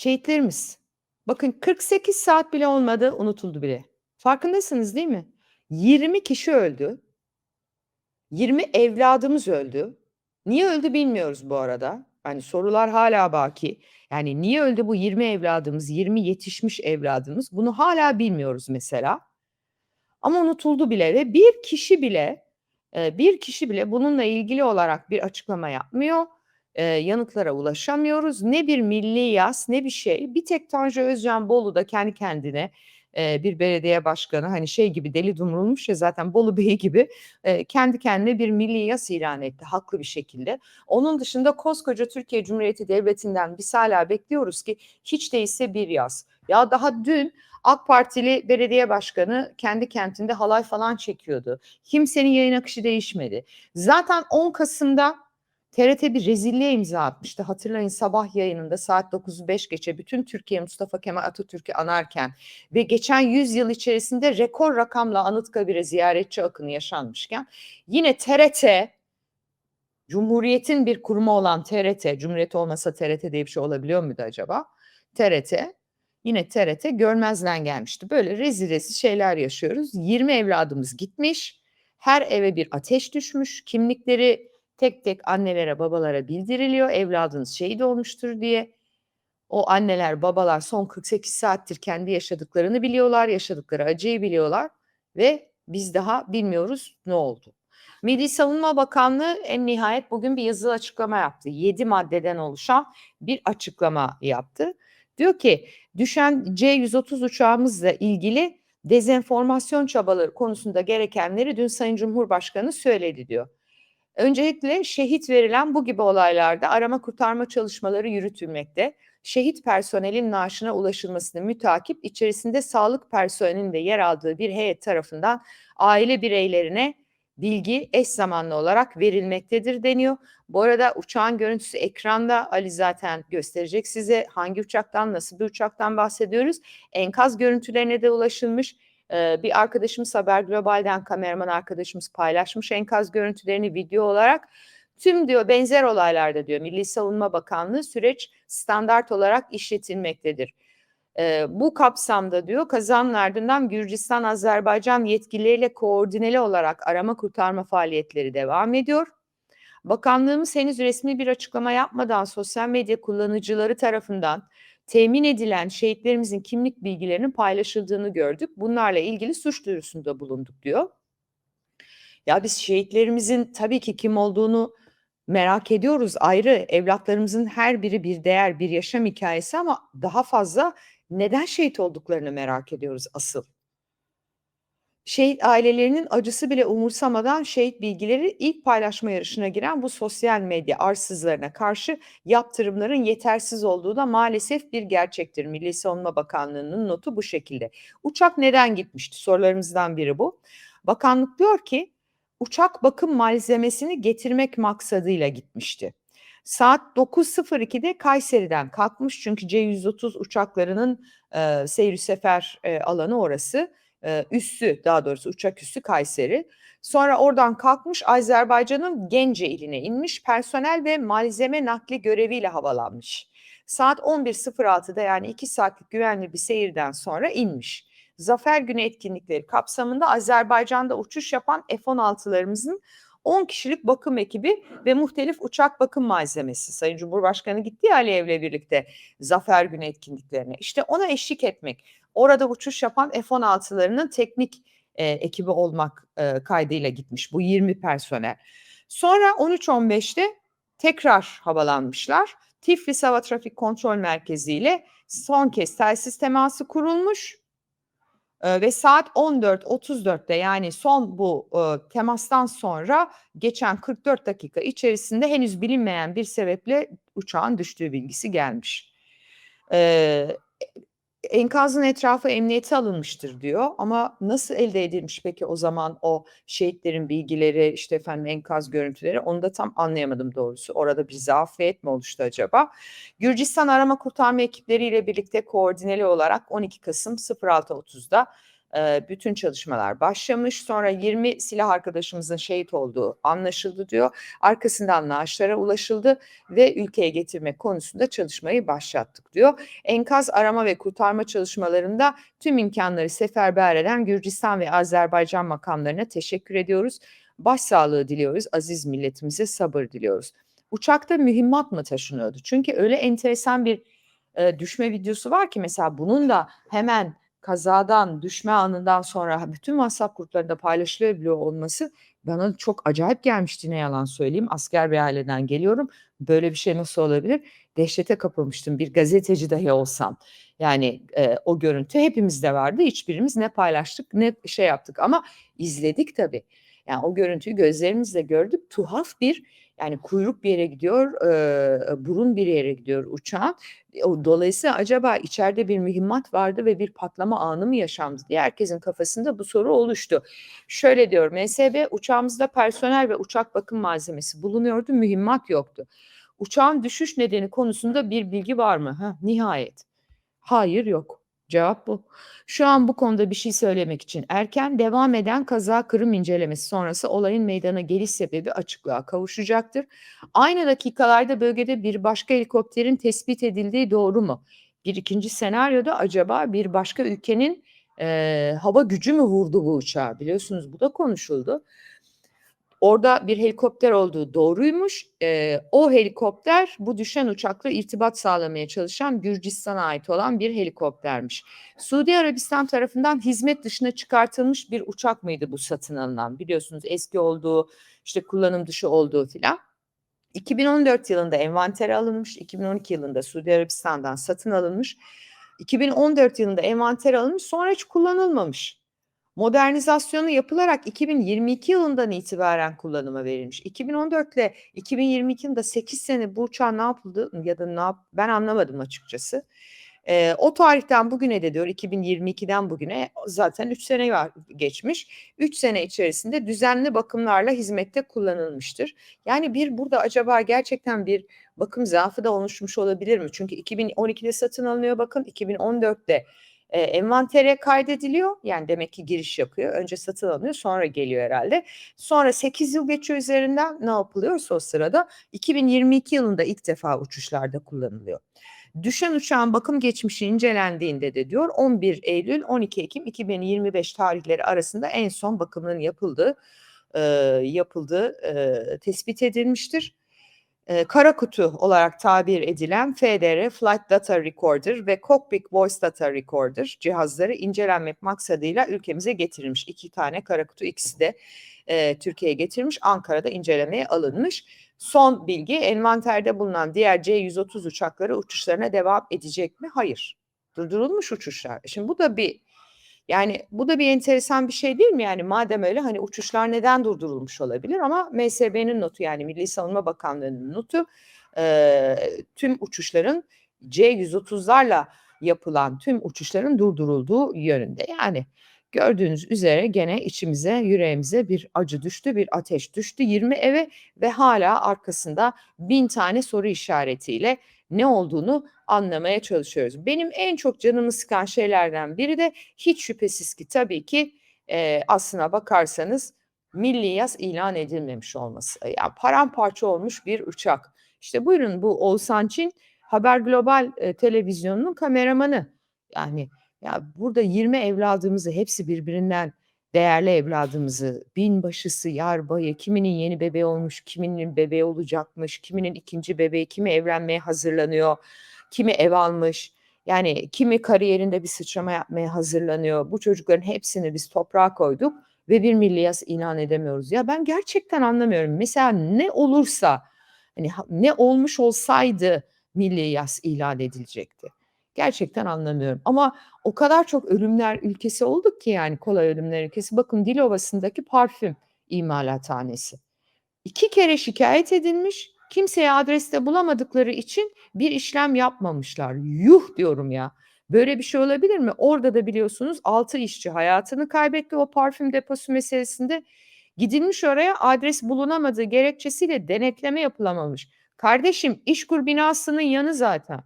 Şehitlerimiz. Bakın 48 saat bile olmadı, unutuldu bile. Farkındasınız değil mi? 20 kişi öldü. 20 evladımız öldü. Niye öldü bilmiyoruz bu arada. Hani sorular hala baki. Yani niye öldü bu 20 evladımız, 20 yetişmiş evladımız? Bunu hala bilmiyoruz mesela. Ama unutuldu bile ve bir kişi bile, eee, bir kişi bile bununla ilgili olarak bir açıklama yapmıyor. Eee, yanıtlara ulaşamıyoruz. Ne bir milli yas ne bir şey. Bir tek Tanju Özcan Bolu'da kendi kendine, eee, bir belediye başkanı, hani, şey gibi deli dumrulmuş ya zaten Bolu Bey gibi, eee, kendi kendine bir milli yas ilan etti haklı bir şekilde. Onun dışında koskoca Türkiye Cumhuriyeti Devleti'nden biz hâlâ bekliyoruz ki hiç değilse bir yas. Ya daha dün AK Partili belediye başkanı kendi kentinde halay falan çekiyordu. Kimsenin yayın akışı değişmedi. Zaten 10 Kasım'da TRT bir rezilliğe imza atmıştı. Hatırlayın sabah yayınında saat 9'u 5 geçe bütün Türkiye Mustafa Kemal Atatürk'ü anarken ve geçen 100 yıl içerisinde rekor rakamla Anıtkabir'e ziyaretçi akını yaşanmışken yine TRT Cumhuriyet'in bir kurumu olan TRT, Cumhuriyet olmasa TRT diye bir şey olabiliyor muydu acaba? TRT, yine TRT görmezden gelmişti. Böyle rezil rezil şeyler yaşıyoruz. 20 evladımız gitmiş. Her eve bir ateş düşmüş. Kimlikleri tek tek annelere, babalara bildiriliyor. Evladınız şehit olmuştur diye. O anneler, babalar son 48 saattir kendi yaşadıklarını biliyorlar, yaşadıkları acıyı biliyorlar ve biz daha bilmiyoruz ne oldu. Milli Savunma Bakanlığı en nihayet bugün bir yazılı açıklama yaptı. 7 maddeden oluşan bir açıklama yaptı. Diyor ki düşen C-130 uçağımızla ilgili dezenformasyon çabaları konusunda gerekenleri dün Sayın Cumhurbaşkanı söyledi diyor. Öncelikle şehit verilen bu gibi olaylarda arama kurtarma çalışmaları yürütülmekte. Şehit personelin naaşına ulaşılmasını mütakip içerisinde sağlık personelinin de yer aldığı bir heyet tarafından aile bireylerine bilgi eş zamanlı olarak verilmektedir deniyor. Bu arada uçağın görüntüsü ekranda Ali zaten gösterecek size hangi uçaktan nasıl bir uçaktan bahsediyoruz. Enkaz görüntülerine de ulaşılmış. Ee, bir arkadaşımız Haber Global'den kameraman arkadaşımız paylaşmış enkaz görüntülerini video olarak. Tüm diyor benzer olaylarda diyor Milli Savunma Bakanlığı süreç standart olarak işletilmektedir. Ee, bu kapsamda diyor kazanın ardından Gürcistan, Azerbaycan yetkilileriyle koordineli olarak arama kurtarma faaliyetleri devam ediyor. Bakanlığımız henüz resmi bir açıklama yapmadan sosyal medya kullanıcıları tarafından temin edilen şehitlerimizin kimlik bilgilerinin paylaşıldığını gördük. Bunlarla ilgili suç duyurusunda bulunduk diyor. Ya biz şehitlerimizin tabii ki kim olduğunu merak ediyoruz ayrı. Evlatlarımızın her biri bir değer, bir yaşam hikayesi ama daha fazla neden şehit olduklarını merak ediyoruz asıl. Şehit ailelerinin acısı bile umursamadan şehit bilgileri ilk paylaşma yarışına giren bu sosyal medya arsızlarına karşı yaptırımların yetersiz olduğu da maalesef bir gerçektir. Milli Savunma Bakanlığı'nın notu bu şekilde. Uçak neden gitmişti? Sorularımızdan biri bu. Bakanlık diyor ki uçak bakım malzemesini getirmek maksadıyla gitmişti. Saat 9.02'de Kayseri'den kalkmış çünkü C-130 uçaklarının e, seyir sefer e, alanı orası. E, üssü daha doğrusu uçak üssü Kayseri. Sonra oradan kalkmış Azerbaycan'ın Gence iline inmiş personel ve malzeme nakli göreviyle havalanmış. Saat 11.06'da yani 2 saatlik güvenli bir seyirden sonra inmiş. Zafer Günü etkinlikleri kapsamında Azerbaycan'da uçuş yapan F-16'larımızın 10 kişilik bakım ekibi ve muhtelif uçak bakım malzemesi. Sayın Cumhurbaşkanı gitti ya Aliyev'le birlikte Zafer Günü etkinliklerine. İşte ona eşlik etmek, orada uçuş yapan F-16'larının teknik e, ekibi olmak e, kaydıyla gitmiş bu 20 personel. Sonra 13-15'te tekrar havalanmışlar. Tiflis Hava Trafik Kontrol Merkezi ile son kez telsiz teması kurulmuş ve saat 14.34'te yani son bu e, temastan sonra geçen 44 dakika içerisinde henüz bilinmeyen bir sebeple uçağın düştüğü bilgisi gelmiş. Ee, enkazın etrafı emniyete alınmıştır diyor ama nasıl elde edilmiş peki o zaman o şehitlerin bilgileri işte efendim enkaz görüntüleri onu da tam anlayamadım doğrusu. Orada bir zafiyet mi oluştu acaba? Gürcistan arama kurtarma ekipleriyle birlikte koordineli olarak 12 Kasım 06.30'da Bütün çalışmalar başlamış. Sonra 20 silah arkadaşımızın şehit olduğu anlaşıldı diyor. Arkasından naaşlara ulaşıldı ve ülkeye getirmek konusunda çalışmayı başlattık diyor. Enkaz arama ve kurtarma çalışmalarında tüm imkanları seferber eden Gürcistan ve Azerbaycan makamlarına teşekkür ediyoruz. Başsağlığı diliyoruz. Aziz milletimize sabır diliyoruz. Uçakta mühimmat mı taşınıyordu? Çünkü öyle enteresan bir eee, düşme videosu var ki mesela bunun da hemen kazadan, düşme anından sonra bütün WhatsApp gruplarında paylaşılabiliyor olması bana çok acayip gelmişti ne yalan söyleyeyim. Asker bir aileden geliyorum. Böyle bir şey nasıl olabilir? Dehşete kapılmıştım bir gazeteci dahi olsam. Yani, eee, o görüntü hepimizde vardı. Hiçbirimiz ne paylaştık ne şey yaptık ama izledik tabii. Yani o görüntüyü gözlerimizle gördük. Tuhaf bir yani kuyruk bir yere gidiyor, eee, burun bir yere gidiyor uçağın. O dolayısıyla acaba içeride bir mühimmat vardı ve bir patlama anı mı yaşandı diye herkesin kafasında bu soru oluştu. Şöyle diyor MSB, uçağımızda personel ve uçak bakım malzemesi bulunuyordu, mühimmat yoktu. Uçağın düşüş nedeni konusunda bir bilgi var mı? Hah, nihayet. Hayır, yok. Cevap bu. Şu an bu konuda bir şey söylemek için erken, devam eden kaza kırım incelemesi sonrası olayın meydana geliş sebebi açıklığa kavuşacaktır. Aynı dakikalarda bölgede bir başka helikopterin tespit edildiği doğru mu? Bir ikinci senaryoda acaba bir başka ülkenin eee, hava gücü mü vurdu bu uçağı? Biliyorsunuz bu da konuşuldu. Orada bir helikopter olduğu doğruymuş. Eee, o helikopter bu düşen uçakla irtibat sağlamaya çalışan Gürcistan'a ait olan bir helikoptermiş. Suudi Arabistan tarafından hizmet dışına çıkartılmış bir uçak mıydı bu satın alınan? Biliyorsunuz eski olduğu, işte kullanım dışı olduğu filan. 2014 yılında envantere alınmış, 2012 yılında Suudi Arabistan'dan satın alınmış. 2014 yılında envantere alınmış, sonra hiç kullanılmamış. Modernizasyonu yapılarak 2022 yılından itibaren kullanıma verilmiş. 2014 ile 2022 yılında 8 sene bu uçağın ne yapıldı ya da ne yap ben anlamadım açıkçası. Eee, o tarihten bugüne de diyor 2022'den bugüne zaten 3 sene var geçmiş. 3 sene içerisinde düzenli bakımlarla hizmette kullanılmıştır. Yani bir burada acaba gerçekten bir bakım zaafı da oluşmuş olabilir mi? Çünkü 2012'de satın alınıyor bakın 2014'te Eee, envantere kaydediliyor. Yani demek ki giriş yapıyor. Önce satın alınıyor, sonra geliyor herhâlde. Sonra 8 yıl geçiyor üzerinden. Ne yapılıyorsa o sırada 2022 yılında ilk defa uçuşlarda kullanılıyor. Düşen uçağın bakım geçmişi incelendiğinde de diyor 11 Eylül 12 Ekim 2025 tarihleri arasında en son bakımının yapıldığı, eee, yapıldığı, eee, tespit edilmiştir. Eee, kara kutu olarak tabir edilen FDR Flight Data Recorder ve Cockpit Voice Data Recorder cihazları incelenmek maksadıyla ülkemize getirilmiş. 2 tane kara kutu ikisi de, eee, Türkiye'ye getirilmiş. Ankara'da incelemeye alınmış. Son bilgi envanterde bulunan diğer C-130 uçakları uçuşlarına devam edecek mi? Hayır. Durdurulmuş uçuşlar. E, şimdi bu da bir yani bu da bir enteresan bir şey değil mi? Yani madem öyle hani uçuşlar neden durdurulmuş olabilir ama MSB'nin notu yani Milli Savunma Bakanlığı'nın notu eee, tüm uçuşların C-130'larla yapılan tüm uçuşların durdurulduğu yönünde. Yani gördüğünüz üzere gene içimize, yüreğimize bir acı düştü, bir ateş düştü 20 eve ve hala arkasında 1000 tane soru işaretiyle ne olduğunu anlamaya çalışıyoruz. Benim en çok canımı sıkan şeylerden biri de hiç şüphesiz ki tabii ki, eee, aslına bakarsanız milli yas ilan edilmemiş olması. E, ya paramparça olmuş bir uçak. İşte buyurun bu Oğuzhan Çin Haber Global, eee, televizyonunun kameramanı. Yani ya burada 20 evladımızı hepsi birbirinden değerli evladımızı binbaşısı, yarbayı, kiminin yeni bebeği olmuş, kiminin bebeği olacakmış, kiminin ikinci bebeği, kimi evlenmeye hazırlanıyor, kimi ev almış. Yani kimi kariyerinde bir sıçrama yapmaya hazırlanıyor. Bu çocukların hepsini biz toprağa koyduk ve bir milli yas ilan edemiyoruz. Ya ben gerçekten anlamıyorum. Mesela ne olursa hani ha ne olmuş olsaydı milli yas ilan edilecekti? Gerçekten anlamıyorum ama o kadar çok ölümler ülkesi olduk ki yani kolay ölümler ülkesi. Bakın Dilovası'ndaki parfüm imalathanesi. 2 kere şikâyet edilmiş, kimseye adres de bulamadıkları için bir işlem yapmamışlar. Yuh diyorum ya! Böyle bir şey olabilir mi? Orada da biliyorsunuz 6 işçi hayatını kaybetti o parfüm deposu meselesinde. Gidilmiş oraya adres bulunamadığı gerekçesiyle denetleme yapılamamış. Kardeşim İşkur binasının yanı zaten.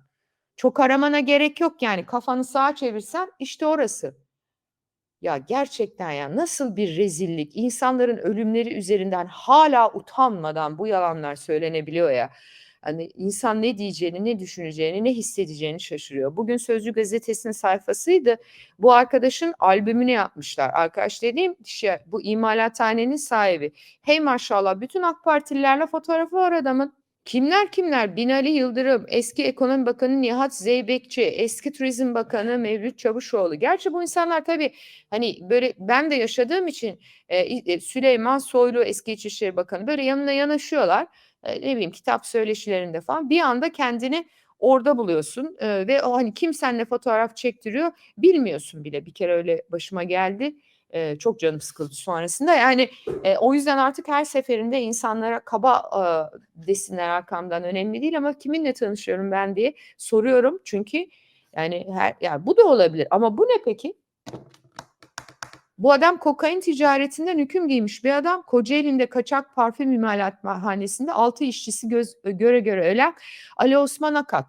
Çok aramana gerek yok yani kafanı sağa çevirsen işte orası. Ya, gerçekten ya, nasıl bir rezillik! İnsanların ölümleri üzerinden hâlâ utanmadan bu yalanlar söylenebiliyor ya. Hani, insan ne diyeceğini, ne düşüneceğini, ne hissedeceğini şaşırıyor. Bugün Sözcü gazetesinin sayfasıydı. Bu arkadaşın albümünü yapmışlar. Arkadaş dediğim kişi bu imalathanenin sahibi. Hey maşallah bütün AK Partililerle fotoğrafı var adamın. Kimler kimler? Binali Yıldırım, eski Ekonomi Bakanı Nihat Zeybekçi, eski Turizm Bakanı Mevlüt Çavuşoğlu. Gerçi bu insanlar tabii, hani, böyle ben de yaşadığım için, eee, i Süleyman Soylu eski İçişleri Bakanı, böyle yanına yanaşıyorlar. Eee, ne bileyim, kitap söyleşilerinde falan. Bir anda kendini orada buluyorsun, ve o, hani, kim seninle fotoğraf çektiriyor bilmiyorsun bile. Bir kere öyle başıma geldi. Eee, çok canım sıkıldı sonrasında. Yani, eee, o yüzden artık her seferinde insanlara kaba, aaa, desinler arkamdan önemli değil ama kiminle tanışıyorum ben diye soruyorum. Çünkü yani her ya bu da olabilir ama bu ne peki? Bu adam kokain ticaretinden hüküm giymiş bir adam. Kocaeli'nde kaçak parfüm imalathanesinde 6 işçisi göz göre göre ölen Ali Osman Akat.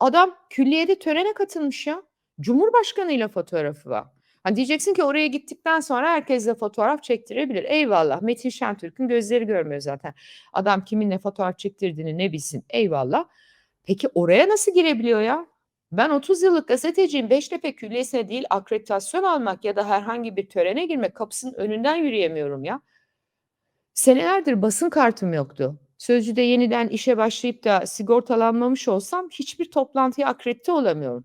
Adam külliyede törene katılmış ya. Cumhurbaşkanıyla fotoğrafı var. Ha, diyeceksin ki oraya gittikten sonra herkesle fotoğraf çektirebilir. Eyvallah. Metin Şentürk'ün gözleri görmüyor zaten. Adam kiminle fotoğraf çektirdiğini ne bilsin. Eyvallah. Peki oraya nasıl girebiliyor ya? Ben 30 yıllık gazeteciyim. Beştepe Külliyesi'ne değil akreditasyon almak ya da herhangi bir törene girmek kapısının önünden yürüyemiyorum ya. Senelerdir basın kartım yoktu. Sözcü'de yeniden işe başlayıp da sigortalanmamış olsam hiçbir toplantıya akredite olamıyorum.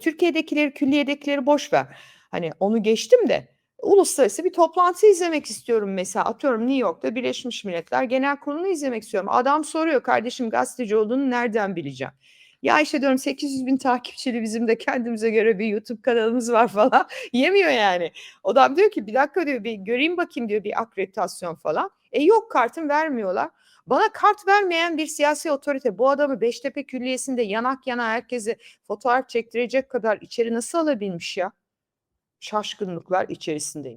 Türkiye'dekileri, külliyedekileri boş ver. Hani onu geçtim de uluslararası bir toplantı izlemek istiyorum mesela. Atıyorum New York'ta Birleşmiş Milletler Genel Kurulu'nu izlemek istiyorum. Adam soruyor, "Kardeşim gazeteci olduğunu nereden bileceğim?" Ya, işte diyorum 800.000 takipçili bizim de kendimize göre bir YouTube kanalımız var falan. Yemiyor yani. Adam diyor ki, "Bir dakika," diyor, "bir göreyim bakayım," diyor, "bir akreditasyon falan." E, yok kartım vermiyorlar. Bana kart vermeyen bir siyasi otorite bu adamı Beştepe Külliyesi'nde yanak yana herkese fotoğraf çektirecek kadar içeri nasıl alabilmiş ya? Şaşkınlıklar içerisindeyim.